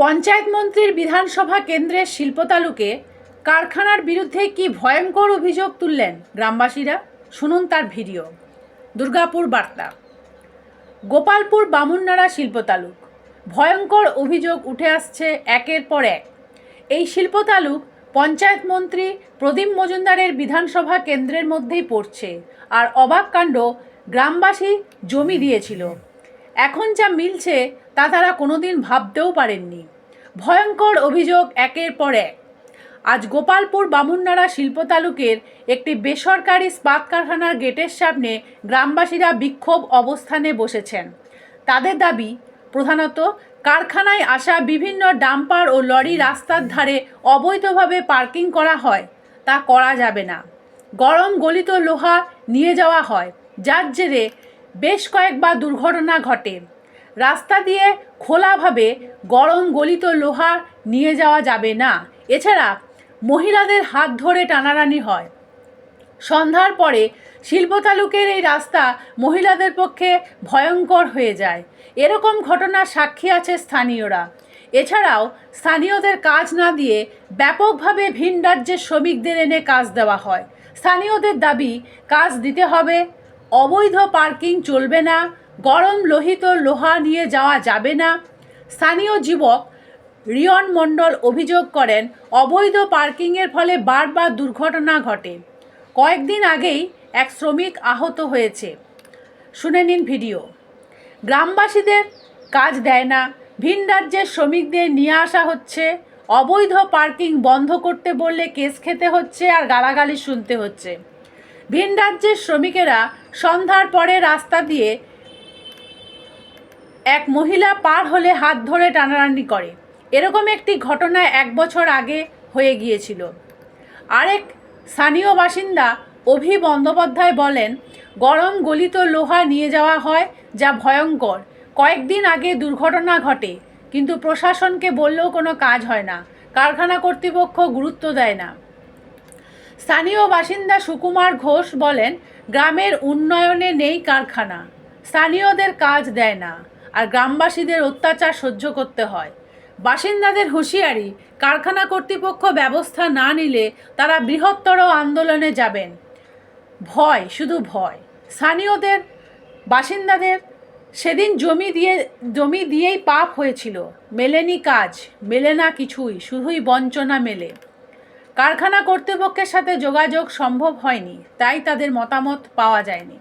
পঞ্চায়েত মন্ত্রীর বিধানসভা কেন্দ্রের শিল্প তালুকে কারখানার বিরুদ্ধে কি ভয়ঙ্কর অভিযোগ তুললেন গ্রামবাসীরা? শুনুন তার ভিডিও। দুর্গাপুর বার্তা। গোপালপুর বামুননাড়া শিল্প তালুক। ভয়ঙ্কর অভিযোগ উঠে আসছে একের পর এক। এই শিল্প তালুক পঞ্চায়েত মন্ত্রী প্রদীপ মজুমদারের বিধানসভা কেন্দ্রের মধ্যেই পড়ছে আর অবাক কাণ্ড গ্রামবাসী জমি দিয়েছিল। এখন যা মিলছে তা তারা কোনোদিন ভাবতেও পারেননি। ভয়ঙ্কর অভিযোগ একের পর এক। আজ গোপালপুর বামুননাড়া শিল্প তালুকের একটি বেসরকারি ইস্পাত কারখানার গেটের সামনে গ্রামবাসীরা বিক্ষোভ অবস্থানে বসেছেন। তাদের দাবি, প্রধানত কারখানায় আসা বিভিন্ন ডাম্পার ও লরি রাস্তার ধারে অবৈধভাবে পার্কিং করা হয়, তা করা যাবে না। গরম গলিত লোহা নিয়ে যাওয়া হয়, যার জেরে বেশ কয়েকবার দুর্ঘটনা ঘটে। রাস্তা দিয়ে খোলাভাবে গরম গলিত লোহা নিয়ে যাওয়া যাবে না। এছাড়া মহিলাদের হাত ধরে টানাটানি হয়। সন্ধ্যার পরে শিল্প তালুকের এই রাস্তা মহিলাদের পক্ষে ভয়ঙ্কর হয়ে যায়। এরকম ঘটনার সাক্ষী আছে স্থানীয়রা। এছাড়াও স্থানীয়দের কাজ না দিয়ে ব্যাপকভাবে ভিন রাজ্যের শ্রমিকদের এনে কাজ দেওয়া হয়। স্থানীয়দের দাবি, কাজ দিতে হবে, অবৈধ পার্কিং চলবে না গরম লোহিত লোহা নিয়ে যাওয়া যাবে না। স্থানীয় যুবক রিয়ন মণ্ডল অভিযোগ করেন, অবৈধ পার্কিংয়ের ফলে বারবার দুর্ঘটনা ঘটে। কয়েকদিন আগেই এক শ্রমিক আহত হয়েছে। শুনে নিন ভিডিও। গ্রামবাসীদের কাজ দেয় না। ভিন রাজ্যের শ্রমিকদের নিয়ে আসা হচ্ছে। অবৈধ পার্কিং বন্ধ করতে বললে কেস খেতে হচ্ছে আর গালাগালি শুনতে হচ্ছে। ভিন রাজ্যের শ্রমিকেরা সন্ধ্যার পরে রাস্তা দিয়ে এক মহিলা পার হলে হাত ধরে টানাটানি করে। এরকম একটি ঘটনা এক বছর আগে হয়ে গিয়েছিল। আরেক স্থানীয় বাসিন্দা অভি বন্দ্যোপাধ্যায় বলেন, গরম গলিত লোহা নিয়ে যাওয়া হয় যা ভয়ঙ্কর। কয়েকদিন আগে দুর্ঘটনা ঘটে, কিন্তু প্রশাসনকে বললেও কোনো কাজ হয় না। কারখানা কর্তৃপক্ষ গুরুত্ব দেয় না। স্থানীয় বাসিন্দা সুকুমার ঘোষ বলেন, গ্রামের উন্নয়নে নেই কারখানা। স্থানীয়দের কাজ দেয় না। আর গ্রামবাসীদের অত্যাচার সহ্য করতে হয়। বাসিন্দাদের হুঁশিয়ারি, কারখানা কর্তৃপক্ষ ব্যবস্থা না নিলে তারা বৃহত্তর আন্দোলনে যাবেন। ভয়, শুধু ভয়। স্থানীয়দের, বাসিন্দাদের সেদিন জমি দিয়ে, জমি দিয়েই পাপ হয়েছিল। মেলেনি কাজ, মেলে না কিছুই, শুধুই বঞ্চনা মেলে। কারখানা কর্তৃপক্ষের সাথে যোগাযোগ সম্ভব হয়নি, তাই তাদের মতামত পাওয়া যায়নি।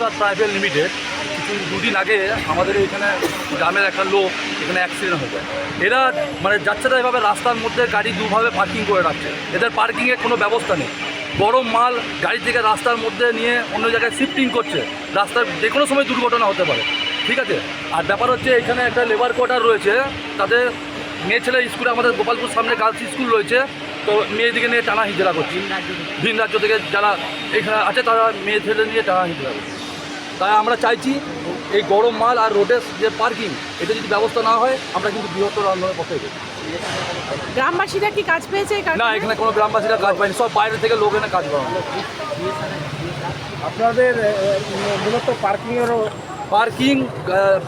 ইস্পাত প্রাইভেট লিমিটেড কিছু দুদিন আগে আমাদের এখানে গ্রামের একটা লোক এখানে অ্যাক্সিডেন্ট হয়ে যায়। এরা মানে যাচ্ছে না এভাবে রাস্তার মধ্যে গাড়ি দুভাবে পার্কিং করে রাখছে। এদের পার্কিংয়ের কোনো ব্যবস্থা নেই। গরম মাল গাড়ি থেকে রাস্তার মধ্যে নিয়ে অন্য জায়গায় শিফটিং করছে। রাস্তার যে কোনো সময় দুর্ঘটনা হতে পারে। ঠিক আছে? আর ব্যাপার হচ্ছে এখানে একটা লেবার কোয়ার্টার রয়েছে। তাদের মেয়ে ছেলে স্কুলে আমাদের গোপালপুর সামনে গার্লস স্কুল রয়েছে। তো মেয়েদিকে নিয়ে টানা হিজড়া করছে। ভিন রাজ্য থেকে যারা এখানে আছে তারা মেয়ে ছেলে নিয়ে টানা হিজড়া করছে। তাই আমরা চাইছি এই গরম মাল আর রোডের যে পার্কিং এটা যদি ব্যবস্থা না হয় আমরা কিন্তু বৃহত্তর আন্দোলনের পথে এগোবো। গ্রামবাসীরা কি কাজ পেয়েছে না এখানে কোনো গ্রামবাসীরা কাজ পায়নি সব বাইরে থেকে লোক এনে কাজ করে আপনাদের মূলত পার্কিংয়েরও পার্কিং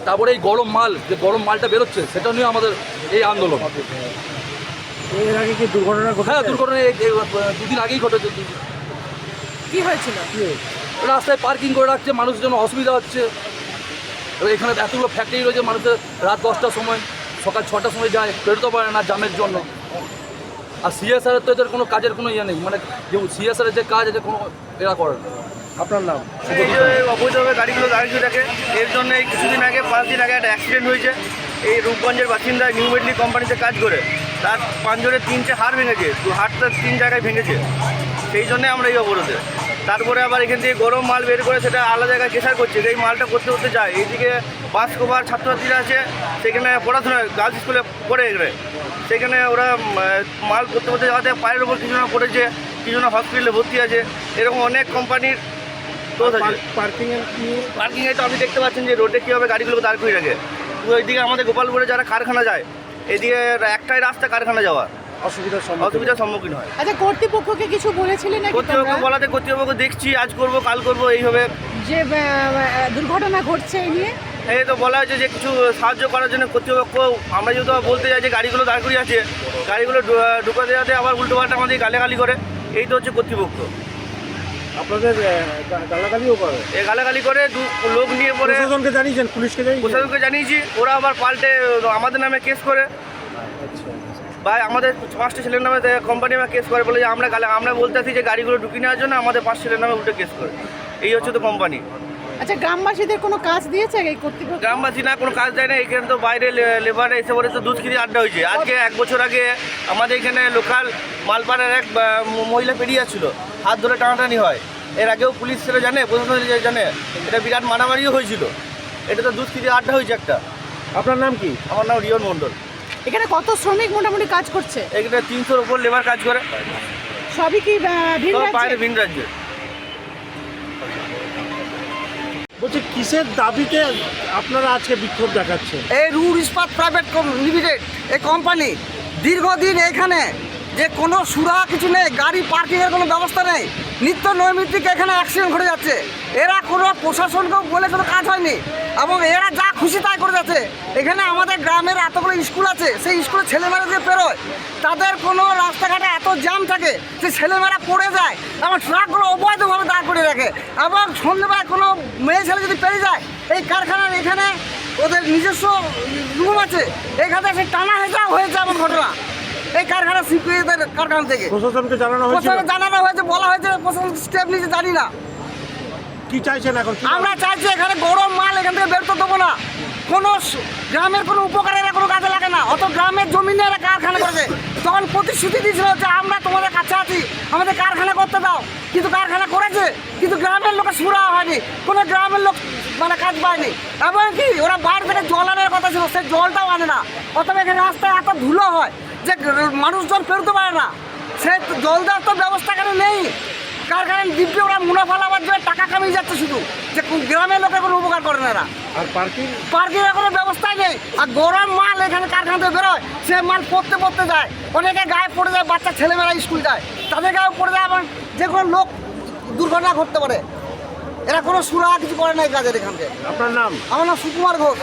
তারপরে এই গরম মাল যে গরম মালটা বেরোচ্ছে সেটা নিয়ে আমাদের এই আন্দোলন। এর আগে কি দুর্ঘটনা হ্যাঁ দুর্ঘটনা দুদিন আগেই ঘটেছে। কি হয়েছিল? কি? রাস্তায় পার্কিং করে রাখছে মানুষের জন্য অসুবিধা হচ্ছে। এবার এখানে এতগুলো ফ্যাক্টরি রয়েছে মানুষের রাত দশটার সময় সকাল ছটার সময় যায় বেরোতে পারে না জামের জন্য। আর সিএসআরের তো এদের কোনো কাজের কোনো ইয়ে নেই মানে যে সিএসআরের যে কাজ আছে কোনো এরা করে না। আপনার নাম? এই যে অবৈধভাবে গাড়িগুলো দাঁড়িয়ে থাকে এর জন্য এই কিছুদিন আগে পাঁচ দিন আগে একটা অ্যাক্সিডেন্ট হয়েছে। এই রূপগঞ্জের বাসিন্দা নিউ মেডলি কোম্পানিতে কাজ করে তার পাঁচজনে তিনটে হাড় ভেঙেছে হাড়টা তিন জায়গায় ভেঙেছে। সেই জন্যে আমরা এই অবরোধে। তারপরে আবার এখান থেকে গরম মাল বের করে সেটা আলাদা জায়গায় কেসার করছে এই মালটা করতে করতে যায়। এইদিকে বাস কোভার ছাত্রছাত্রীরা আছে সেখানে পড়াশোনা গার্লস স্কুলে পড়ে এখানে সেখানে ওরা মাল করতে করতে যাওয়াতে পায়ের ওপর কিছু না পড়েছে কিছু না হসপিটালে ভর্তি আছে। এরকম অনেক কোম্পানির দোষ আছে। পার্কিং এর কি পার্কিং এ তো আপনি দেখতে পাচ্ছেন যে রোডে কীভাবে গাড়িগুলো দাঁড় করে রাখে। ওইদিকে আমাদের গোপালপুরে যারা কারখানা যায় এদিকে একটাই রাস্তা কারখানা যাওয়া। অসুবিধার সম্মুখীন অসুবিধার সম্মুখীন হয়। আচ্ছা কর্তৃপক্ষকে কিছু বলেছিলেন নাকি কর্তৃপক্ষ তোমরা? বলাতে কর্তৃপক্ষ দেখছি আজ করব কাল করব এইভাবে। যে আহ, আহ, দুর্ঘটনা ঘটছে এই নিয়ে? এই তো বলা হয়েছে যে কিছু সাহায্য করার জন্য কর্তৃপক্ষ আমরা যেহেতু বলতে চাই যে গাড়িগুলো দাঁড় করিয়ে আছে গাড়িগুলো ঢু- ঢুকাতে যাতে আবার উল্টো পাল্টা আমাদের গালাগালি করে এই তো হচ্ছে কর্তৃপক্ষ। আপনাদের আহ, গা- গালাগালিও করে। এই গালাগালি করে দু লোক নিয়ে পরে প্রশাসনকে জানিয়েছেন পুলিশকে জানিয়েছেন? প্রশাসনকে জানিয়েছি ওরা আবার পাল্টে আমাদের নামে কেস করে। বা আমাদের পাঁচটা ছেলের নামে কোম্পানি নামে কেস করে বলে যে আমরা গালা আমরা বলতে আছি যে গাড়িগুলো ঢুকিয়ে নেওয়ার জন্য আমাদের পাঁচ ছেলের নামে উল্টে কেস করে। এই হচ্ছে তো কোম্পানি আচ্ছা গ্রামবাসীদের কোনো কাজ দিয়েছে এই কর্তৃপক্ষ? গ্রামবাসী না কোনো কাজ দেয় না এখানে তো বাইরে লেবার এসে বলে তো দুষ্কৃতি আড্ডা হয়েছে। আজকে এক বছর আগে আমাদের এখানে লোকাল মালপাড়ার এক মহিলা পেরিয়ে যাচ্ছিল হাত ধরে টানাটানি হয়। এর আগেও পুলিশ সেটা জানে? প্রশাসন জানে? এটা বিরাট মারামারিও হয়েছিল। এটা তো দুষ্কৃতি আড্ডা হয়েছে একটা। আপনার নাম কি? আমার নাম রিয়ন মণ্ডল। এখানে কত শ্রমিক মোটামুটি কাজ করছে? এখানে তিনশোর উপর লেবার কাজ করে। সবই কি ভিন? বাইরে ভিন রাজ্যে। বলছি কিসের দাবিতে আপনারা আজকে বিক্ষোভ দেখাচ্ছেন? এই রুর ইস্পাত প্রাইভেট লিমিটেড এই কোম্পানি দীর্ঘদিন এখানে যে কোনো সুরা কিছু নেই, গাড়ি পার্কিংয়ের কোনো ব্যবস্থা নেই। নিত্য নৈমিত্তিক এখানে অ্যাক্সিডেন্ট ঘটে যাচ্ছে। এরা কোনো প্রশাসনকেও বলে কোনো কাজ হয়নি। এবং এরা যা খুশি তাই করে যাচ্ছে। এখানে আমাদের গ্রামের এতগুলো স্কুল আছে, সেই স্কুলে ছেলেমেয়েরা যে পেরোয় তাদের কোনো রাস্তাঘাটে এত জ্যাম থাকে যে ছেলেমেয়েরা পড়ে যায়, এবং ট্রাকগুলো অবৈধভাবে দাঁড় করে রাখে। এবং সন্ধ্যেবেলায় কোনো মেয়ে ছেলে যদি পেরিয়ে যায়, এই কারখানার এখানে ওদের নিজস্ব রুম আছে। এখানে সে টানা হেঁচা হয়েছে এমন ঘটনা। এই কারখানা সিপিএদের কারখানা থেকে। প্রশাসনকে জানানো হয়েছিল প্রশাসনে জানানো হয়েছে বলা হয়েছে প্রশাসন স্টেপ নিতে জানি না। কি চাইছেন এখন? আমরা চাইছি এখানে গরম মাল এখান থেকে বের করতে দেবো না। কোনো গ্রামের কোনো উপকারের কোনো কাজে লাগে না। অত গ্রামের জমিনে এরা কারখানা করেছে। তখন প্রতিশ্রুতি দিয়েছিল যে আমরা তোমাদের কাছে আছি আমাদের কারখানা করতে দাও। কিন্তু কারখানা করেছে কিন্তু গ্রামের লোকের সুরা হয়নি। কোনো গ্রামের লোক মানে কাজ পায়নি। এবং কি ওরা বাইরে থেকে জল আনার কথা ছিল সেই জলটাও আনে না। অথবা এখানে রাস্তায় এত ধুলো হয় যে গ- মানুষজন পেরোতে পারে না সে জল দেওয়ার তো ব্যবস্থা এখানে নেই। কারখানার দিব্যে ওরা মুনাফা লাভার জন্য টাকা কামিয়ে যাচ্ছে শুধু? যে কোন- গ্রামের লোকের কোনো উপকার করে না এরা। আর পার্কিং? পার্কিং এর কোনো ব্যবস্থাই নেই। আর গরম মাল এখানে কারখানা থেকে বেরোয় সে মাল পড়তে পড়তে যায়। অনেকে গায়ে পড়ে যায় বাচ্চা ছেলেমেয়েরা স্কুল যায়। তাদের গায়ে পড়ে যায় এবং যে কোনো লোক দুর্ঘটনা ঘটতে পারে। এরা কোনো সুরা কিছু করে না এই কাজের এখান থেকে। আপনার নাম? আমার নাম সুকুমার ঘোষ।